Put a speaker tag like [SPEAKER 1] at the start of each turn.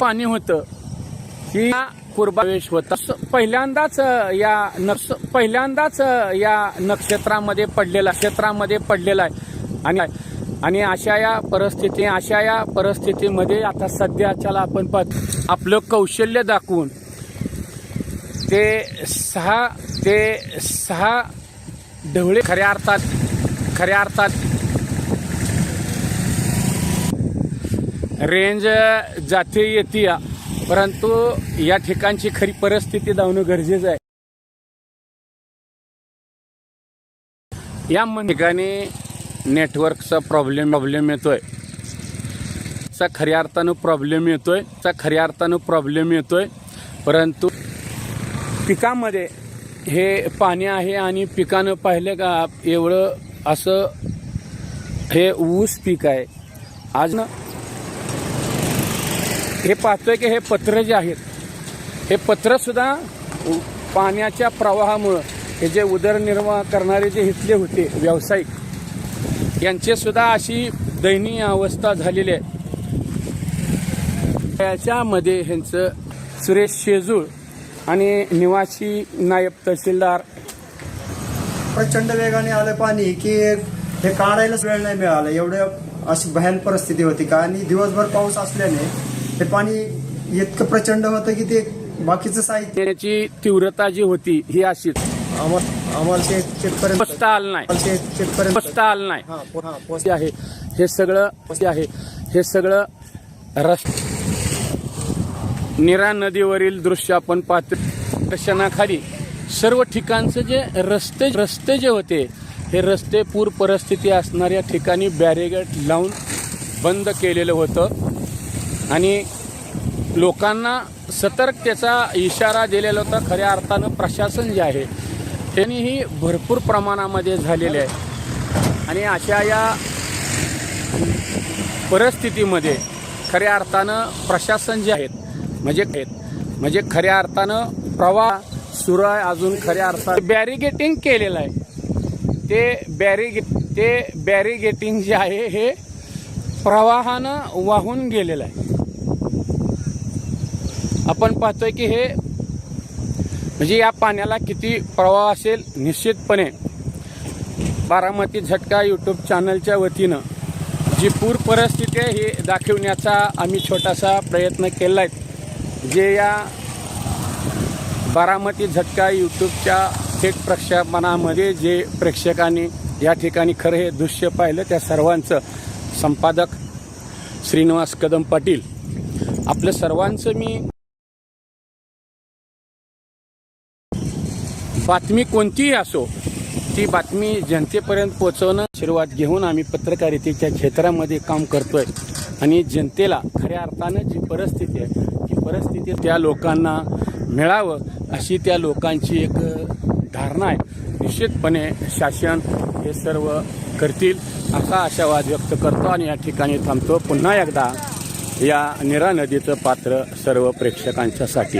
[SPEAKER 1] पाणी होतं की कुर्बावेश होता पहिल्यांदाच या नक्ष पहिल्यांदाच या नक्षत्रामध्ये पडलेला क्षेत्रामध्ये पडलेला आहे. आणि आणि अशा या परिस्थिती अशा या परिस्थितीमध्ये आता सध्याच्याला आपण आपलं कौशल्य दाखवून ते सहा ते सहा ढवळे खऱ्या अर्थात खऱ्या अर्थात रेंज जाते येते या. परंतु या ठिकाणची खरी परिस्थिती धावणं गरजेचं आहे. या ठिकाणी नेटवर्कचा प्रॉब्लेम प्रॉब्लेम येतोय. चा खऱ्या अर्थानं प्रॉब्लेम येतोय. चा खऱ्या अर्थानं प्रॉब्लेम येतोय. परंतु पिकामध्ये हे पाणी आहे आणि पिकानं पाहिलं का एवढं असं हे ऊस पीक आहे. आज ना हे पाहतोय की हे पत्र जे आहेत हे पत्र सुद्धा पाण्याच्या प्रवाहामुळं हे जे उदरनिर्वाह करणारे जे इथले होते व्यावसायिक यांचे सुद्धा अशी दयनीय अवस्था झालेली आहे. त्याच्यामध्ये ह्यांचं सुरेश शेजूळ आणि निवासी नायब तहसीलदार.
[SPEAKER 2] प्रचंड वेगाने आलं पाणी की हे काढायलाच वेळ नाही मिळाला. एवढं अशी भयान परिस्थिती होती का? आणि दिवसभर पाऊस असल्याने हे पाणी इतकं प्रचंड होतं की ते बाकीचं साहित्य
[SPEAKER 1] त्याची तीव्रता जी होती ही अशीच.
[SPEAKER 2] आम्हाला शेतपर्यंत
[SPEAKER 1] बसता आलं नाही.
[SPEAKER 2] शेतपर्यंत
[SPEAKER 1] बसता आलं नाही.
[SPEAKER 2] हा पो- हा,
[SPEAKER 1] आहे. हे सगळं आहे. हे सगळं रस निरा नदीवरील दृश्य आपण पाहतो. दर्शनाखाली सर्व ठिकाणचे जे रस्ते रस्ते जे होते हे रस्ते पूर परिस्थिती असणाऱ्या ठिकाणी बॅरिगेट लावून बंद केलेलं होतं. आणि लोकांना सतर्कतेचा इशारा दिलेला होता. खऱ्या अर्थानं प्रशासन जे आहे त्यांनीही भरपूर प्रमाणामध्ये झालेले आहे. आणि अशा या परिस्थितीमध्ये खऱ्या अर्थानं प्रशासन जे आहेत म्हणजे आहेत म्हणजे खऱ्या अर्थानं प्रवाह सुरू आहे अजून खऱ्या अर्थानं बॅरिगेटिंग केलेलं आहे. ते बॅरिगे ते बॅरिगेटिंग जे आहे हे प्रवाहानं वाहून गेलेलं आहे. आपण पाहतोय की हे म्हणजे या पाण्याला किती प्रवाह असेल निश्चितपणे बारामती झटका यूट्यूब चॅनलच्या वतीनं जी पूर परिस्थिती आहे ही दाखवण्याचा आम्ही छोटासा प्रयत्न केला आहे जे या बारामती झटका यूट्यूबच्या थेट प्रक्षेपणामध्ये जे प्रेक्षकांनी या ठिकाणी खरं हे दृश्य पाहिलं त्या सर्वांचं संपादक श्रीनिवास कदम पाटील. आपलं सर्वांचं मी बातमी कोणतीही असो ती बातमी जनतेपर्यंत पोहोचवणं आशीर्वाद घेऊन आम्ही पत्रकारितेच्या क्षेत्रामध्ये काम करतोय. आणि जनतेला खऱ्या अर्थानं जी परिस्थिती आहे ती परिस्थिती त्या लोकांना मिळावं अशी त्या लोकांची एक धारणा आहे. निश्चितपणे शासन हे सर्व करतील असा आशावाद व्यक्त करतो आणि या ठिकाणी थांबतो. पुन्हा एकदा या निरा नदीचं पात्र सर्व प्रेक्षकांच्यासाठी.